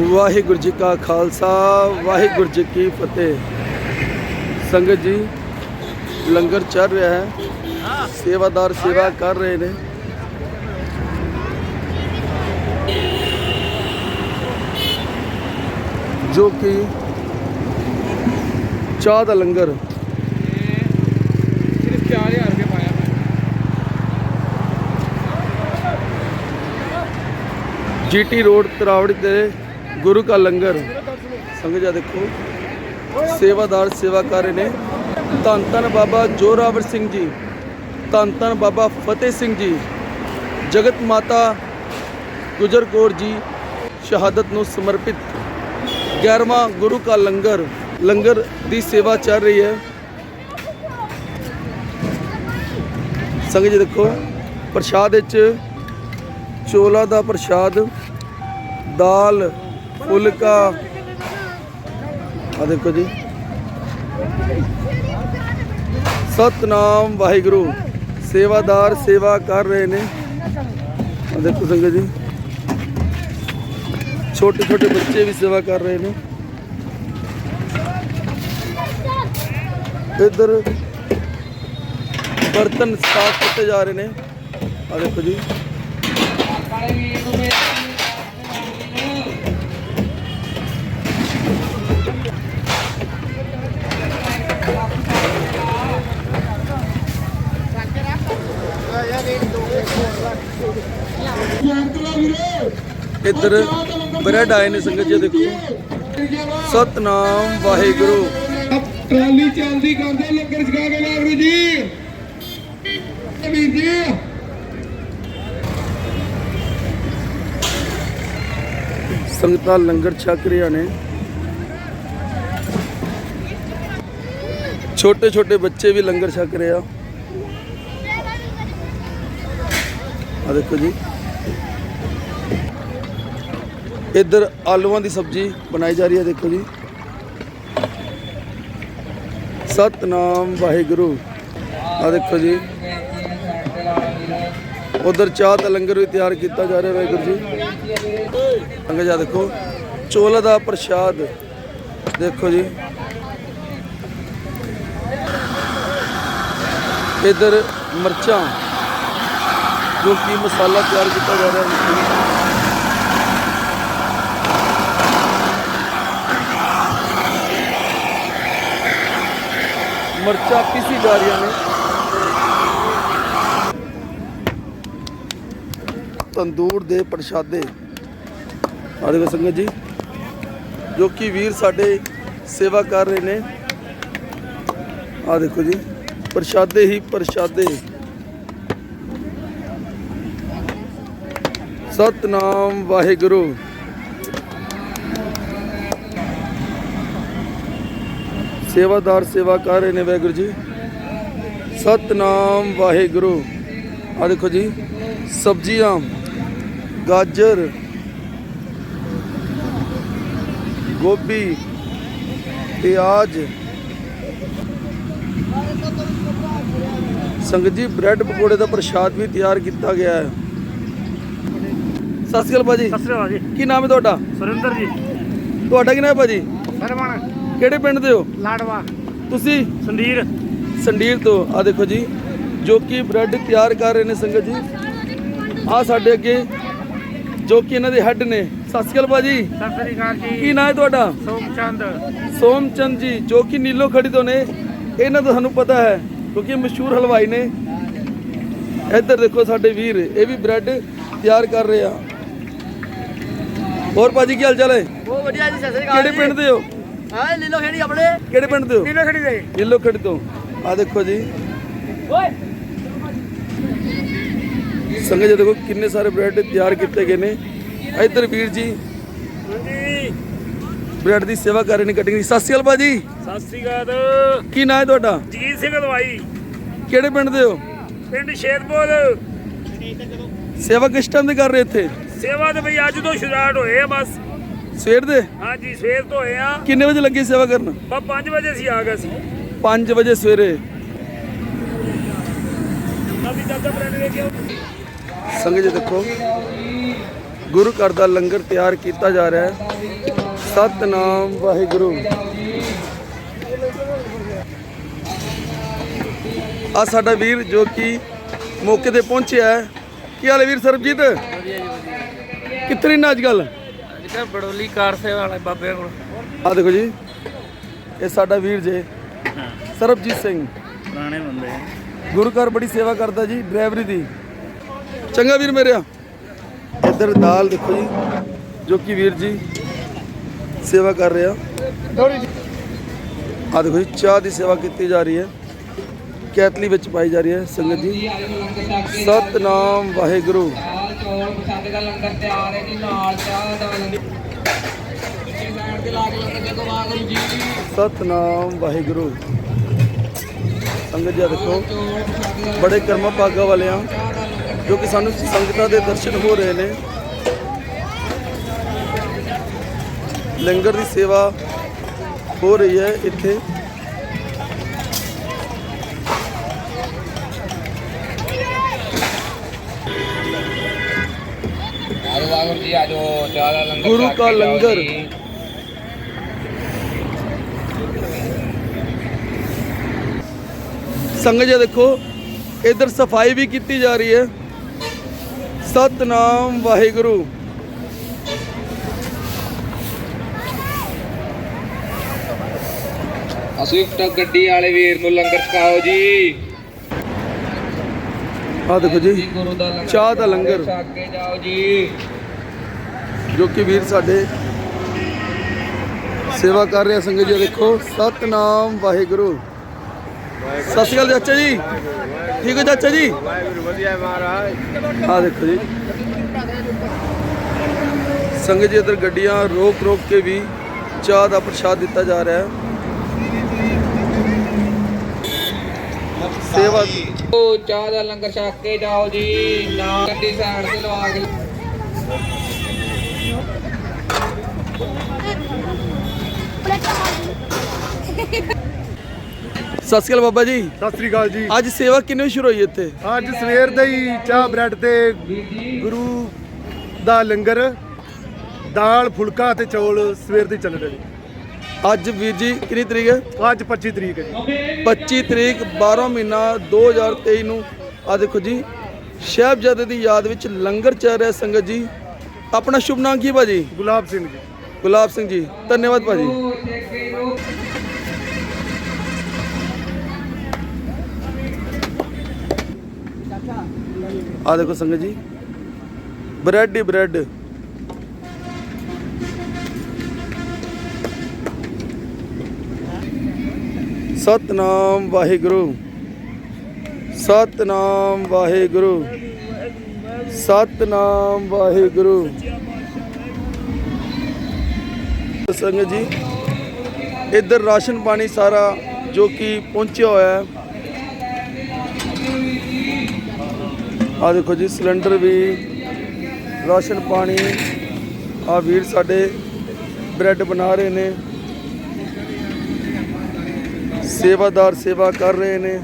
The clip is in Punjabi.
ਵਾਹਿਗੁਰੂ ਜੀ ਕਾ ਖਾਲਸਾ ਵਾਹਿਗੁਰੂ ਜੀ ਕੀ ਫਤਿਹ। ਸੰਗਤ ਜੀ ਲੰਗਰ ਚੱਲ ਰਿਹਾ ਹੈ। ਸੇਵਾਦਾਰ ਸੇਵਾ ਕਰ ਰਹੇ ਨੇ। ਜੋ ਕਿ ਚਾਹ ਦਾ ਲੰਗਰ। ਸਿਰਫ 4000 ਰੁਪਏ ਪਾਇਆ ਮੈਂ। ਜੀਟੀ ਰੋਡ ਤਰਾਵੜੀ ਤੇ ਗੁਰੂ ਕਾ ਲੰਗਰ। ਸੰਗਤ ਜੀ ਦੇਖੋ, ਸੇਵਾਦਾਰ ਸੇਵਾ ਕਰ ਰਹੇ ਨੇ। ਧੰਨ ਧੰਨ ਬਾਬਾ ਜੋਰਾਵਰ ਸਿੰਘ ਜੀ, ਧੰਨ ਧੰਨ ਬਾਬਾ ਫਤਿਹ ਸਿੰਘ ਜੀ, ਜਗਤ ਮਾਤਾ ਗੁਜਰ ਕੌਰ ਜੀ ਸ਼ਹਾਦਤ ਨੂੰ ਸਮਰਪਿਤ। 11ਵਾਂ ਗੁਰੂ ਕਾ ਲੰਗਰ ਲੰਗਰ ਦੀ ਸੇਵਾ ਚੱਲ ਰਹੀ ਹੈ। ਸੰਗਤ ਜੀ ਦੇਖੋ, ਪ੍ਰਸ਼ਾਦ ਵਿੱਚ ਚੋਲਾ ਦਾ ਪ੍ਰਸ਼ਾਦ, ਦਾਲ ਫੁਲਕਾ। ਆ ਦੇਖੋ ਜੀ। ਸਤਨਾਮ ਵਾਹਿਗੁਰੂ। ਸੇਵਾਦਾਰ ਸੇਵਾ ਕਰ ਰਹੇ ਨੇ। ਆ ਦੇਖੋ ਸੰਗਤ ਜੀ। ਛੋਟੇ ਛੋਟੇ ਬੱਚੇ ਵੀ ਸੇਵਾ ਕਰ ਰਹੇ ਨੇ। ਇੱਧਰ ਬਰਤਨ ਸਾਫ਼ ਕੀਤੇ ਜਾ ਰਹੇ ਨੇ। ਆ ਦੇਖੋ ਜੀ। ਇੱਧਰ ਬ੍ਰੈਡ ਆਏ ਨੇ ਸੰਗਤ ਜੀ ਦੇਖੋ। ਸਤਨਾਮ ਵਾਹਿਗੁਰੂ। ਟਰਾਲੀ ਚੱਲਦੀ ਕਰਦੇ ਲੰਗਰ ਛਕਾ ਕੇ ਜੀ। ਵੀਰ ਜੀ। ਸੰਗਤਾਂ ਲੰਗਰ ਛਕ ਰਹੀਆਂ ਨੇ। ਛੋਟੇ ਛੋਟੇ ਬੱਚੇ ਵੀ ਲੰਗਰ ਛਕ ਰਹੇ ਆ ਦੇਖੋ ਜੀ। ਇੱਧਰ ਆਲੂਆਂ ਦੀ ਸਬਜ਼ੀ ਬਣਾਈ ਜਾ ਰਹੀ ਹੈ, ਦੇਖੋ ਜੀ। ਸਤਨਾਮ ਵਾਹਿਗੁਰੂ। ਆ ਦੇਖੋ ਜੀ। ਉਧਰ ਚਾਹ ਦਾ ਲੰਗਰ ਵੀ ਤਿਆਰ ਕੀਤਾ ਜਾ ਰਿਹਾ, ਵਾਹਿਗੁਰੂ ਜੀ। ਅੰਗੇ ਜਾ ਦੇਖੋ। ਚੋਲਾ ਦਾ ਪ੍ਰਸ਼ਾਦ। ਦੇਖੋ ਜੀ। ਇਧਰ ਮਿਰਚਾਂ। ਜੋ ਕਿ ਮਸਾਲਾ ਤਿਆਰ ਕੀਤਾ ਜਾ ਰਿਹਾ ਹੈ। ਮਿਰਚਾਂ ਪੀਸੀ ਜਾ ਰਹੀਆਂ ਨੇ। ਤੰਦੂਰ ਦੇ ਪ੍ਰਸ਼ਾਦੇ। ਆ ਦੇਖੋ ਸੰਗਤ ਜੀ, ਜੋ ਕਿ ਵੀਰ ਸਾਡੇ ਸੇਵਾ ਕਰ ਰਹੇ ਨੇ। ਆ ਦੇਖੋ ਜੀ, ਪ੍ਰਸ਼ਾਦੇ ਹੀ ਪ੍ਰਸ਼ਾਦੇ। ਸਤਨਾਮ ਵਾਹਿਗੁਰੂ। ਸੇਵਾਦਾਰ ਸੇਵਾ ਕਰ ਰਹੇ ਨੇ ਵਾਹਿਗੁਰੂ ਜੀ। ਸਤਨਾਮ ਵਾਹਿਗੁਰੂ। ਆ ਦੇਖੋ ਜੀ, ਸਬਜ਼ੀਆਂ, ਗਾਜਰ, ਗੋਭੀ, ਪਿਆਜ਼। ਸੰਗਤ ਜੀ, ਬ੍ਰੈਡ ਪਕੌੜੇ ਦਾ ਪ੍ਰਸ਼ਾਦ ਵੀ ਤਿਆਰ ਕੀਤਾ ਗਿਆ ਹੈ। ਸਤਿ ਸ਼੍ਰੀ ਅਕਾਲ ਭਾਜੀ ਸਤਿ ਸ੍ਰੀ ਅਕਾਲ ਜੀ। ਕੀ ਨਾਮ ਹੈ ਤੁਹਾਡਾ? ਸੁਰਿੰਦਰ ਜੀ। ਤੁਹਾਡਾ ਕੀ ਨਾਮ ਹੈ ਭਾਜੀ ਸਰਵਣ ਕਿਹੜੇ ਪਿੰਡ ਦੇ ਹੋ? ਲਾਡਵਾ ਤੁਸੀਂ? ਸੰਦੀਰ। ਸੰਡੀਰ ਤੋਂ। ਆ ਦੇਖੋ ਜੀ ਜੋ ਕਿ ਬ੍ਰੈਡ ਤਿਆਰ ਕਰ ਰਹੇ ਨੇ ਸੰਗਤ ਜੀ। ਆ ਸਾਡੇ ਅੱਗੇ ਜੋ ਕਿ ਇਹਨਾਂ ਦੇ ਹੈੱਡ ਨੇ। ਸਤਿ ਸ਼੍ਰੀ ਅਕਾਲ ਭਾਜੀ ਸਤਿ ਸ੍ਰੀ ਅਕਾਲ ਕੀ ਜੀ ਨਾਂ ਹੈ ਤੁਹਾਡਾ? ਸੋਮਚੰਦ। ਸੋਮਚੰਦ ਜੀ ਜੋ ਕਿ ਨੀਲੋ ਖੜੀ ਤੋਂ ਨੇ। ਇਹਨਾਂ ਦਾ ਸਾਨੂੰ ਪਤਾ ਹੈ ਕਿਉਂਕਿ ਇਹ ਮਸ਼ਹੂਰ ਹਲਵਾਈ ਨੇ। ਇੱਧਰ ਦੇਖੋ ਸਾਡੇ ਵੀਰ ਇਹ ਵੀ ਬ੍ਰੈਡ ਤਿਆਰ ਕਰ ਰਹੇ ਆ। ਹੋਰ ਭਾਜੀ ਕੀ ਹਾਲ ਚਾਲ ਹੈ? ਬਹੁਤ ਵਧੀਆ ਜੀ ਸਤਿ ਸ੍ਰੀ ਕਿਹੜੇ ਪਿੰਡ ਦੇ ਹੋ? ਹਾਂ ਲੀਲੋ ਖੇੜੀ ਆਪਣੇ। ਕਿਹੜੇ ਪਿੰਡ ਦੇ ਹੋ? ਨੀਲੇ ਖੜੀ ਦੇ। ਨੀਲੋ ਖੜੀ ਤੋਂ। ਆ ਦੇਖੋ ਜੀ। ਓਏ। ਸੰਗਤ ਜੀ ਦੇਖੋ ਕਿੰਨੇ ਸਾਰੇ ਬ੍ਰੈਡ ਤਿਆਰ ਕੀਤੇ ਗਏ ਨੇ। ਇੱਧਰ ਵੀਰ ਜੀ ਹਾਂਜੀ। ਬ੍ਰੈਡ ਦੀ ਸੇਵਾ ਕਰ ਰਹੇ ਨੇ ਕਟਿੰਗ ਦੀ। ਸਤਿ ਸ਼੍ਰੀ ਅਕਾਲ ਭਾਜੀ। ਸਤਿ ਸ੍ਰੀ ਅਕਾਲ। ਕੀ ਨਾਂ ਹੈ ਤੁਹਾਡਾ? ਜਗੀਰ ਸਿੰਘ ਦਵਾਈ ਕਿਹੜੇ ਪਿੰਡ ਦੇ ਹੋ? ਪਿੰਡ ਸ਼ੇਰਪੁਰ ਸੇਵਾ ਕਿਸ ਟਾਈਮ ਦੀ ਕਰ ਰਹੇ ਇੱਥੇ? ਸੇਵਾ ਤੇ ਬਈ ਅੱਜ ਤੋਂ ਸਟਾਰਟ ਹੋਏ ਆ ਬਸ। ਸਵੇਰ ਦੇ? ਹਾਂਜੀ ਸਵੇਰ ਤੋਂ ਹੋਏ ਆ। ਕਿੰਨੇ ਵਜੇ ਲੱਗੇ ਸੇਵਾ ਕਰਨ? ਬਸ 5 ਵਜੇ ਅਸੀਂ ਆ ਗਏ ਸੀ। 5 ਵਜੇ ਸਵੇਰੇ। ਸੰਗਤ ਜੀ ਦੇਖੋ ਗੁਰੂ ਘਰ ਦਾ ਲੰਗਰ ਤਿਆਰ ਕੀਤਾ ਜਾ ਰਿਹਾ ਹੈ। ਸਤਨਾਮ ਵਾਹਿਗੁਰੂ। ਆ ਸਾਡਾ ਵੀਰ ਜੋ ਕਿ ਮੌਕੇ ਤੇ ਪਹੁੰਚਿਆ ਹੈ। ਕੀ ਹਾਲ ਹੈ ਵੀਰ ਸਰਬਜੀਤ? ਕਿੱਥੇ ਰਹਿਣਾ ਅੱਜ ਕੱਲ ਜਿਹੜਾ ਬੜੋਲੀ ਕਾਰ ਸੇਵਾ ਵਾਲੇ ਬਾਬੇ ਕੋਲ। ਆ ਦੇਖੋ ਜੀ ਇਹ ਸਾਡਾ ਵੀਰ ਜੇ ਸਰਬਜੀਤ ਸਿੰਘ। ਪੁਰਾਣੇ ਬੰਦੇ ਆ। ਗੁਰੂ ਘਰ ਬੜੀ ਸੇਵਾ ਕਰਦਾ ਜੀ ਡਰਾਈਵਰੀ ਦੀ। ਚੰਗਾ ਵੀਰ ਮੇਰਿਆ ਇੱਧਰ ਦਾਲ ਦੇਖੋ ਜੀ ਜੋ ਕਿ ਵੀਰ ਜੀ ਸੇਵਾ ਕਰ ਰਿਹਾ। ਆ ਦੇਖੋ ਜੀ ਚਾਹ ਦੀ ਸੇਵਾ ਕੀਤੀ ਜਾ ਰਹੀ ਹੈ। ਕੈਤਲੀ ਵਿੱਚ ਪਾਈ ਜਾ ਰਹੀ ਹੈ ਸੰਗਤ ਜੀ। ਸਤਨਾਮ ਵਾਹਿਗੁਰੂ। ਚੌਲ ਪਸੰਦ ਦਾ ਲੰਗਰ ਤਿਆਰ ਹੈ ਜੀ ਨਾਲ ਚਾਹ ਦਾ ਲੰਗਰ ਸਾਈਡ ਤੇ ਲਾ ਕੇ ਲੰਗਰ ਦੇਖੋ ਵਾਹਿਗੁਰੂ ਜੀ। ਸਤਨਾਮ ਵਾਹਿਗੁਰੂ। ਸੰਗਤ ਜੀ ਦੇਖੋ ਬੜੇ ਕਰਮਾਂ ਭਾਗਾਂ ਵਾਲਿਆਂ ਜੋ ਕਿ ਸਾਨੂੰ ਸੰਗਤਾਂ ਦੇ ਦਰਸ਼ਨ ਹੋ ਰਹੇ ਨੇ। ਲੰਗਰ ਦੀ ਸੇਵਾ ਹੋ ਰਹੀ ਹੈ ਇੱਥੇ। ਛਕ ਕਾ ਕੇ ਜਾਓ ਲੰਗਰ। ਜੀ। ਸੰਗਤ ਜੀ ਦੇਖੋ ਇਧਰ ਸਫ਼ਾਈ ਵੀ ਕੀਤੀ ਜਾ ਰਹੀ ਹੈ ਸਤਨਾਮ ਵਾਹਿਗੁਰੂ ਸਵਿਫਟ ਗੱਡੀ ਵਾਲੇ ਵੀਰ ਨੂੰ ਲੰਗਰ ਛਕਾਓ ਜੀ ਆ ਦੇਖੋ ਜੀ ਚਾਹ ਦਾ ਲੰਗਰ। ਛਕ ਕੇ ਜਾਓ ਜੀ ਜੋ ਕਿ ਵੀਰ ਸਾਡੇ ਸੇਵਾ ਕਰ ਰਿਹਾ ਸੰਗਤ ਜੀ ਦੇਖੋ ਸਤਨਾਮ ਵਾਹਿਗੁਰੂ। ਸਤਿ ਸ਼੍ਰੀ ਅਕਾਲ ਚਾਚਾ ਜੀ। ਠੀਕ ਹੋ ਚਾਚਾ ਜੀ? ਵਾਹਿਗੁਰੂ ਵਧੀਆ ਮਹਾਰਾਜ। ਆ ਦੇਖੋ ਜੀ। ਸੰਗਤ ਜੀ ਇਧਰ ਗੱਡੀਆਂ ਰੋਕ ਰੋਕ ਕੇ ਵੀ ਚਾਹ ਦਾ ਪ੍ਰਸ਼ਾਦ ਦਿੱਤਾ ਜਾ ਰਿਹਾ ਹੈ। ਸੇਵਾ ਉਹ ਚਾਹ ਦਾ ਲੰਗਰ ਛਕ ਕੇ ਜਾਓ ਜੀ ਨਾ ਗੱਡੀ ਸਾਈਡ ਤੇ ਲਵਾ ਕੇ ਸਤਿ ਸ਼੍ਰੀ ਅਕਾਲ ਬਾਬਾ ਜੀ। ਸਤਿ ਸ੍ਰੀ ਅਕਾਲ ਜੀ। ਅੱਜ ਸੇਵਾ ਕਿੰਨੇ ਸ਼ੁਰੂ ਹੋਈ ਇੱਥੇ? ਅੱਜ ਸਵੇਰ ਦਾ ਹੀ ਚਾਹ ਬ੍ਰੈਡ ਤੇ ਗੁਰੂ ਦਾ ਲੰਗਰ ਦਾਲ ਫੁਲਕਾ ਤੇ ਚੌਲ ਸਵੇਰ ਦੇ ਚੱਲ ਰਹੇ ਨੇ। ਅੱਜ ਵੀਰ ਜੀ ਕਿੰਨੀ ਤਰੀਕ ਹੈ? ਅੱਜ 25 ਤਰੀਕ ਹੈ ਜੀ। 25 ਤਰੀਕ 12 ਮਹੀਨਾ 2023 ਨੂੰ। ਆ ਦੇਖੋ ਜੀ ਸਾਹਿਬਜ਼ਾਦੇ ਦੀ ਯਾਦ ਵਿੱਚ ਲੰਗਰ ਚੱਲ ਰਿਹਾ ਸੰਗਤ ਜੀ। ਆਪਣਾ ਸ਼ੁਭ ਨਾਮ ਕੀ ਭਾਜੀ? ਗੁਲਾਬ ਸਿੰਘ ਜੀ। ਗੁਲਾਬ ਸਿੰਘ ਜੀ। ਧੰਨਵਾਦ ਭਾਜੀ। ਆ ਦੇਖੋ ਸੰਗਤ ਜੀ। ਬ੍ਰੈਡ ਹੀ ਬ੍ਰੈਡ। ਸਤਨਾਮ ਵਾਹਿਗੁਰੂ। ਸਤਨਾਮ ਵਾਹਿਗੁਰੂ। ਸਤਨਾਮ ਵਾਹਿਗੁਰੂ। ਸੰਗਤ ਜੀ, ਇੱਧਰ ਰਾਸ਼ਨ ਪਾਣੀ ਸਾਰਾ ਜੋ ਕਿ ਪਹੁੰਚਿਆ ਹੋਇਆ ਹੈ। ਆ ਦੇਖੋ ਜੀ, ਸਿਲੰਡਰ ਵੀ, ਰਾਸ਼ਨ ਪਾਣੀ ਆ ਵੀਰ ਸਾਡੇ ਬ੍ਰੈਡ ਬਣਾ ਰਹੇ ਨੇ। ਸੇਵਾਦਾਰ ਸੇਵਾ ਕਰ ਰਹੇ ਨੇ।